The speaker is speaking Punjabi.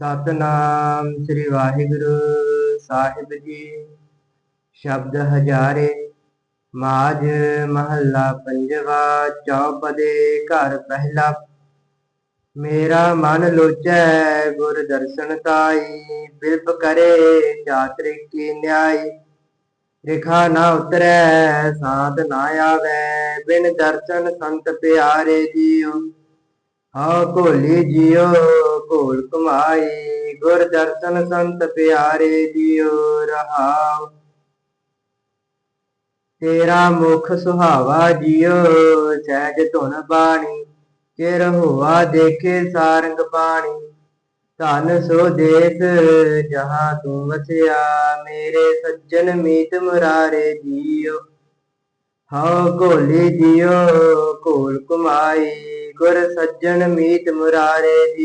ਸਤਨਾਮ ਸ੍ਰੀ ਵਾਹਿਗੁਰੂ ਸਾਹਿਬ ਜੀ। ਸ਼ਬਦ ਹਜ਼ਾਰੇ, ਮਾਝ ਮਹੱਲਾ ਪੰਜਵਾ, ਚੌਪਦੇ ਘਰ ਪਹਿਲਾ। ਮੇਰਾ ਮਨ ਲੋਚੈ, ਗੁਰ ਦਰਸ਼ਨ ਤਾਈ, ਬਿਲਪ ਕਰੇ ਚਾਤਰਿਕ ਕੀ ਨਿਆਈ। ਰਿਖਾ ਨਾ ਉਤਰੈ, ਸਾਧ ਨਾ ਆਵੈ, ਬਿਨ ਦਰਸ਼ਨ ਸੰਤ ਪਿਆਰੇ ਜੀਉ ਹਾਂ ਭੋਲੀ ਜੀਉ ਭੋਲ ਕਮਾਈ ਗੁਰ ਦਰਸ਼ਨ ਸੰਤ ਪਿਆਰੇ ਜੀਉ ਰਹਾਉ। ਤੇਰਾ ਮੁਖ ਸੁਹਾਵਾ ਜੀਉ ਸਹਿਜ ਧੁਨ ਬਾਣੀ, ਚਿਰ ਹੋਆ ਦੇਖੇ ਸਾਰੰਗ ਪਾਣੀ। ਧਨ ਸੋ ਦੇਸ ਜਹਾਂ ਤੂੰ ਵਸਿਆ, ਮੇਰੇ ਸੱਜਣ ਮੀਤ ਮੁਰਾਰੇ ਜੀਉ ਹਉ ਘੋਲੀ ਜੀਉ ਘੋਲ ਕੁਮਾਈ, ਗੁਰ ਸੱਜਣ ਮੀਤ ਮੁਰਾਰੇ ਜੀ